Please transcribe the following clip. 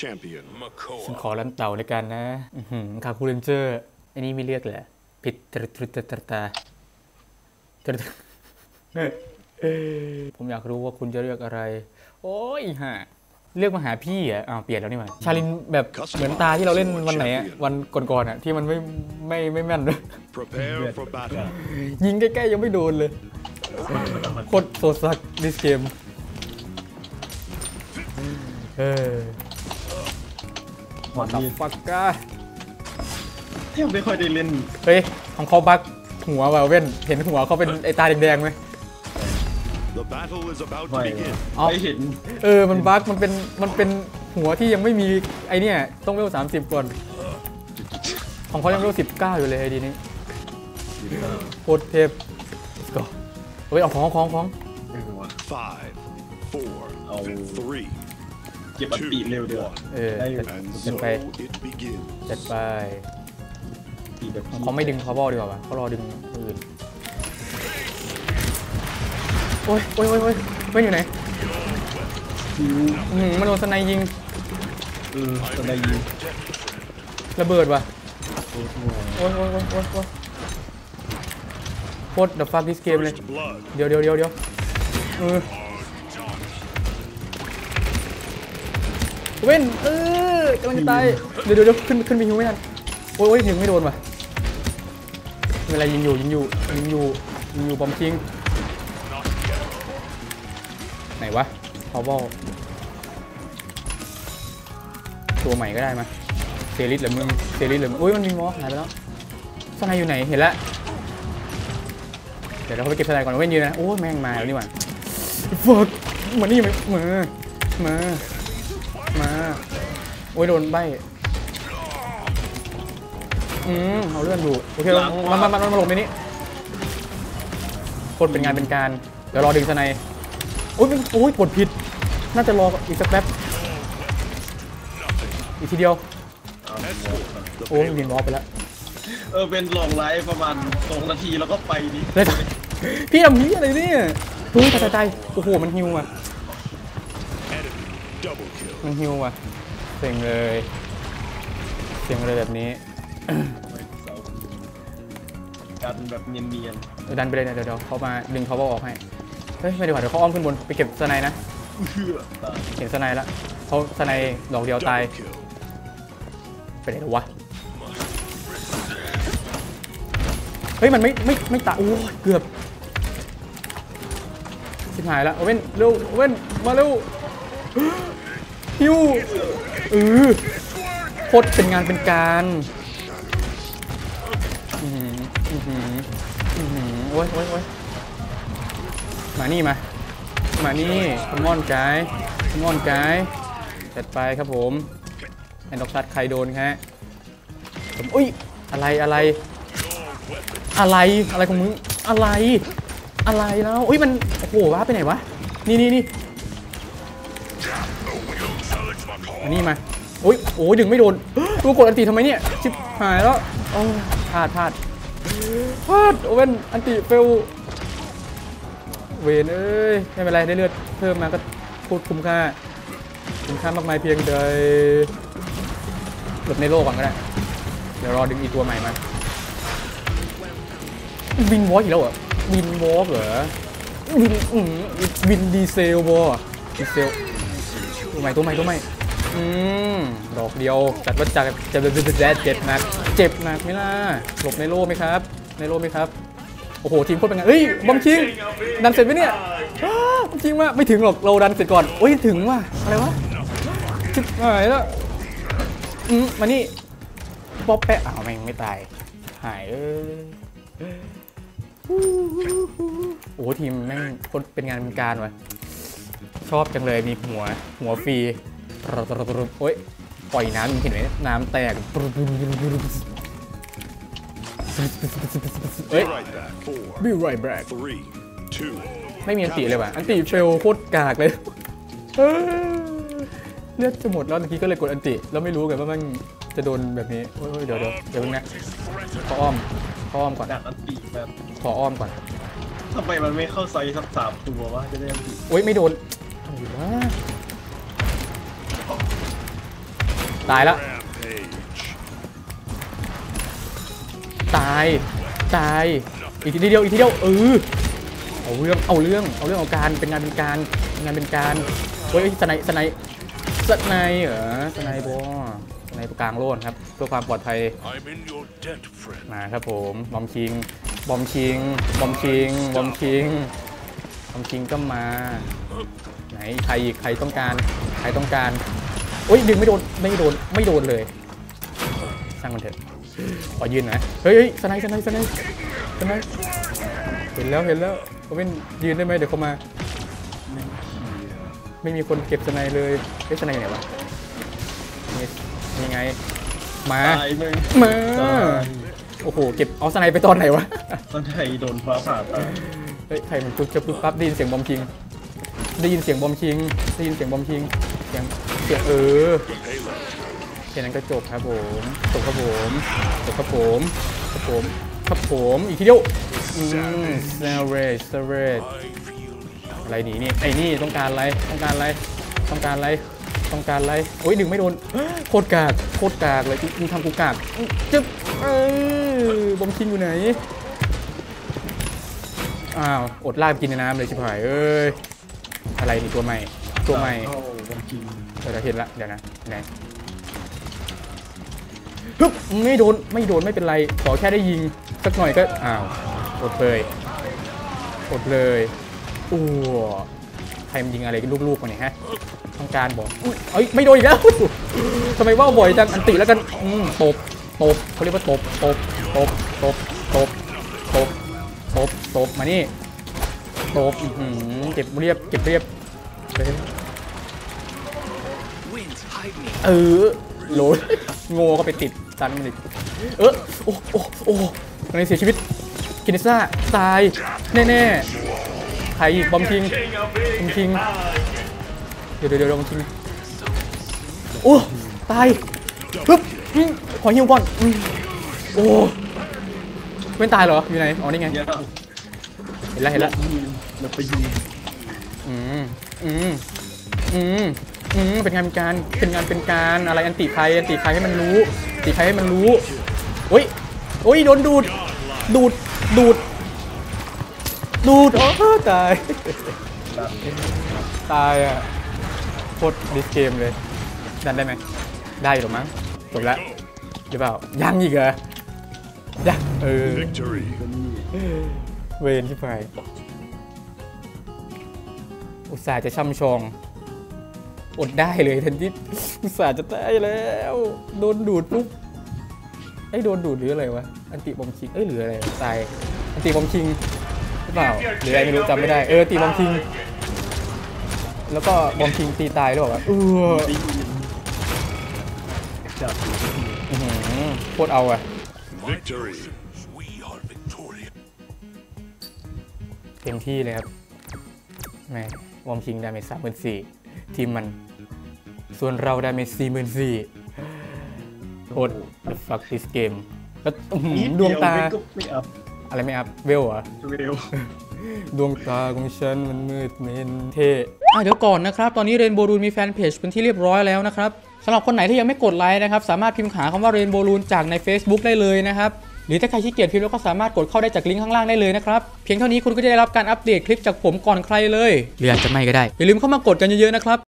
champion. ฉันขอลันเต่าในการนะอื้อหือคาคูเรนเจอร์อันนี้ไม่เรียกเหรอผิดตรตรตรตรตาตรตรผมอยากรู้ว่าคุณจะเรียกอะไร โอ้ยฮะเรียกมาหาพี่อะอ้าวเปลี่ยนแล้วนี่หว่าชาลินแบบเหมือนตาที่เราเล่นวันไหนอะวันก่อนๆอะที่มันไม่ไม่ไม่แม่น Prepare for battle. ยิงใกล้ๆยังไม่โดนเลยโคตรโซซัก this game เออ หมอนตับนี่ฟักก้าแทบไม่ค่อยได้เล่น เฮ้ย ของเขาบักหัวว่ะเว้น เห็นหัวเขาเป็นไอตาแดงๆไหม The battle is about to ไม่ begin. อ๋อไม่เห็น เออ มันบักมันเป็น มันเป็นหัวที่ยังไม่มีไอเนี่ย ต้องเวลสามสิบก่อน ของเขายังเวลสิบเก้าอยู่เลยไอดีนี้โคตรเทพ let's go เฮ้ย เอาของของของไม่รู้ว่า ก็บอันตี two, เร็วเดียว one. เออได้อยู่จัด And จัด so ไป it begins. จัดไปตีแบบเขาไม่ดึงเขาบอลดีกว่าปะเขารอดึงอื่นโอ้ยโอ้ยโอ้ยโอ้ยเว้นอยู่ไหนคิวอื้อหือมันโดนสไนยิงเออตอนได้ยินระเบิดว่ะโอ้โหโอ้ยโอ้ยโอ้ยโอ้ยโอ้ยโคตร the fuck this game เลย First blood. เดี๋ยวเดี๋ยวเดี๋ยวเดี๋ยวเออ เว้นเออกำลังจะตายเดี๋ยวเดี๋ยวเดี๋ยวขึ้นขึ้นไปฮิวไม่ทันโอ้ยโอ้ยยิงไม่โดนว่ะไม่เป็นไรยิงอยู่ยิงอยู่ยิงอยู่ยิงอยู่บอมคิงไหนวะพอบอลตัวใหม่ก็ได้มาเซริสเหรือมึงเซริสเหรือมึงอุ้ยมันมีมอสหายไปแล้วสไนอยู่ไหนเห็นแล้วเดี๋ยวเราไปเก็บสไลด์ก่อนเว้นยืนนะโอ้ยแม่งมาแล้วนี่หว่าฟักมานี่มามามา มา โอ้ยโดนใบอืมเอาเลื่อนอยู่โอเคมามามามามาหลบในนี้คนเป็นงานเป็นการ เดี๋ยวรอดึงสไนด์โอ้ยโอ้ยกดผิด น่าจะรออีกสักแป๊บ อีกทีเดียว The โอ้ย payload. ยิงล้อไปแล้ว เออเป็นลองไลฟ์ประมาณสองนาทีแล้วก็ไปดิเลยพี่ทำนี้อะไรเนี่ยเฮ้ยตายตายตายโอ้โห มันฮิวอะ Enemy double kill. มันฮิวอะเสียงเลย เสียงเลยแบบนี้การแบบเนียนเดี๋ยวดันไปเลยนะเดี๋ยวเดี๋ยวเขามาดึงเขาบอกออกให้ เฮ้ยไม่ดีกว่าเดี๋ยวเขาอ้อมขึ้นบนไปเก็บสไนด์นะๆเพื่อตายเห็นสไนด์แล้วเขาสไนด์ดอกเดียวตาย Double kill. ไปไหนแล้ววะ เฮ้ย มันไม่ไม่ไม่ตายโอ้ยเกือบชิบหายแล้วเอาเว้นเร็วเอาเว้นมาเร็ว ฮิวเออโคตรเป็นงานเป็นการอืออืออือหือโอ้ยโอ้ยโอ้ยมานี่มา มานี่คอมมอนไกด์คอมมอนไกด์จัดไปครับผมแอนดอกซัดใครโดนฮะผมอุ้ยอะไรอะไร อะไรอะไรของมึงอะไร อะไรแล้วอุ้ยมันโอ้โหว้าไปไหนวะนี่นี่นี่ อันนี้มาอุ้ยโอ้ยดึงไม่โดนตัวกดอันติทำไมเนี่ยชิบหายแล้วโอ้พลาดพลาดพลาดโอเว่นอันติเฟลเวนเอ้ยไม่เป็นไรได้เลือดเพิ่มมาก็โคตรคุ้มค่าคุ้มค่ามากมายเพียงใดหลบในโลกก่อนก็ได้ เดี๋ยวรอดึงอีตัวใหม่มาวินวอล์กอีกแล้วเหรอวินวอล์กเหรอวินอืมวินดีเซลบอดีเซลตัวใหม่ตัวใหม่ตัวใหม่ อืมดอกเดียวจัดว่าจัดจะจะเจ็บหนักเจ็บหนักไหมล่ะหลบในโล่ไหมครับ ในโล่ไหมครับโอ้โหทีมโคตรเป็นไงเฮ้ยบอมคิงดันเสร็จไหมเนี่ยบอมคิงว่าไม่ถึงหรอกเราดันเสร็จก่อนโอ้ยถึงว่ะอะไรวะชิบหายแล้วอืมมานี่ป๊อปแปะอ้าวแม่งไม่ตายหายเอ้ยโอ้โหทีมแม่งโคนเป็นงานเป็นการว่ะชอบจังเลยมีหัวหัวฟรี โอ้ยปล่อยน้ำเห็นไหมน้ำแตกเอ้ย Be right back. ไม่มีอันติเลยว่ะ อันติเฟลโคตรกากเลยเลือดจะหมดแล้วเมื่อกี้ก็เลยกดอันติ แล้วไม่รู้กันว่ามันจะโดนแบบนี้โอ้ยเดี๋ยวเดี๋ยวเดี๋ยวนึงนะขออ้อมขออ้อมก่อนอันตีแบบขออ้อมก่อนทำไมมันไม่เข้าไซส์สักสามตัววะจะได้อันตีโอ้ยไม่โดนอะไรวะ ตายแล้ว Rampage. ตาย ตาย อีกทีเดียว อีกทีเดียว เออ เอาเรื่อง เอาเรื่อง เอาเรื่องเอาการ เป็นงานเป็นการเป็นงานเป็นการเฮ้ยสไนสไนสไนเหรอสไนบอสไนตัวกลางโลดครับ เพื่อความปลอดภัย I'm in your debt, friend. มาครับผม บอมคิง บอมคิง บอมคิง บอมคิง บอมคิงก็มา ไหนใครอีก ใครต้องการ ใครต้องการโอ้ยดึงไม่โดนไม่โดนไม่โดนเลยช่างมันเถอะขอยืนหน่อยเฮ้ยเฮ้ยสไนด์สไนด์สไนด์สไนด์เห็นแล้วเห็นแล้วเขาเป็นยืนได้ไหมเดี๋ยวเขามา ไม่มีคนเก็บสไนด์เลยเฮ้ยสไนด์อยู่ไหนวะนี่นี่ไง มาตายมึงมาตายโอ้โหเก็บเอาสไนไปตอนไหนวะตอนไทยโดนฟ้าผ่าตายเฮ้ยใครมันจุ๊บจะปุ๊บปั๊บได้ยินเสียงบอมคิงได้ยินเสียงบอมคิงได้ยินเสียงบอมคิงเสียงเสียงเออแค่นั้นก็จบครับผมจบครับผมจบครับผมครับผมครับผมอีกทีเดียวอืมเซเรสเซเรสอะไรหนีนี่ไอ้นี่ต้องการอะไรต้องการอะไรต้องการอะไรต้องการอะไรโอ้ยดึงไม่โดนโคตรกากโคตรกากเลยมึงทำกูกากจึ๊บเออบอมคิงอยู่ไหนอ้าวอดลาบกินในน้ำเลยชิบหายเอ้ยอะไรนี่ตัวใหม่ ตัวใหม่เข้าวันกินเดี๋ยวเราเห็นละเดี๋ยวนะไหนฮึบไม่โดนไม่โดนไม่เป็นไร ขอแค่ได้ยิง สักหน่อยก็ อ้าวอดเลยอดเลยโอ้ใครมันยิงอะไรกันลูกๆมาเนี่ยฮะต้องการบอกอุ๊ยเอ้ยไม่โดนอีกแล้วทำไมว่าบ่อยจังอันติแล้วกันอืมตบตบเขาเรียกว่าตบตบตบตบตบตบตบตบมานี่ตบอื้อหือเก็บเรียบเก็บเรียบ เออโหลดโง่ก็ไปติดตันมันอีกเออโอ้โอ้โอ้ในเสียชีวิตกินเนซ่าตายแน่ๆใครอีกบอมคิงบอมคิงเดี๋ยวเดี๋ยวเดี๋ยวบอมคิงโอ้ตายปึ๊บขอฮิวก่อนอืมโอ้ไม่ตายเหรออยู่ไหนอ๋อนี่ไงเห็นแล้วเห็นแล้วยิงแล้วไปยิงอืม อืมอืมอืมเป็นงานเป็นการเป็นงานเป็นการอะไรอันติใครอันติใครให้มันรู้อันติใครให้มันรู้โอ้ยโอ้ยโดนดูด ดูด ดูด ดูดโอ้ตายดันตายอะโคตรดิสเกมเลย ดันได้ไหม ได้อยู่หรอมั้งจบแล้วหรือเปล่า ยังอีกเหรอยังเออ victory. เวนที่ไป อุตส่าห์จะช่ำชอง อดได้เลยทันทีอุตส่าห์จะได้แล้ว โดนดูดปุ๊บไอ้ยโดนดูดหรืออะไรวะ อันติบอมคิง เอ้ยหรืออะไรวะตาย อันติบอมคิงหรือเปล่า หรืออะไรไม่รู้จำไม่ได้ เออตีบอมคิง แล้วก็บอมคิงตีตายหรือเปล่าวะเออยิงจับอื้อหือโคตรเอาอะ Victory. We are victorious. เต็มที่เลยครับแหม่ วอมคิงดาเมจสามหมื่นสี่ทีมมัน ส่วนเราดาเมจสี่หมื่นสี่โคตร the fuck this game แล้วอื้อหือดวงตาก็ไม่อัพอะไรไม่อัพเวลเหรอเร็วดวงตาของฉันมันมืดเมนเท่อะเดี๋ยวก่อนนะครับ ตอนนี้เรนโบ o ูนมีแฟนเพจเป็นที่เรียบร้อยแล้วนะครับสำหรับคนไหนที่ยังไม่กดไลค์นะครับ สามารถพิมพ์หาคำว่าเรนโบ o ูนจากใน Facebook ได้เลยนะครับ หรือถ้าใครขี้เกียจพิมพ์แล้วก็สามารถกดเข้าได้จากลิงก์ข้างล่างได้เลยนะครับ เพียงเท่านี้คุณก็จะได้รับการอัปเดตคลิปจากผมก่อนใครเลยหรืออาจจะไม่ก็ได้อย่าลืมเข้ามากดกันเยอะๆนะครับ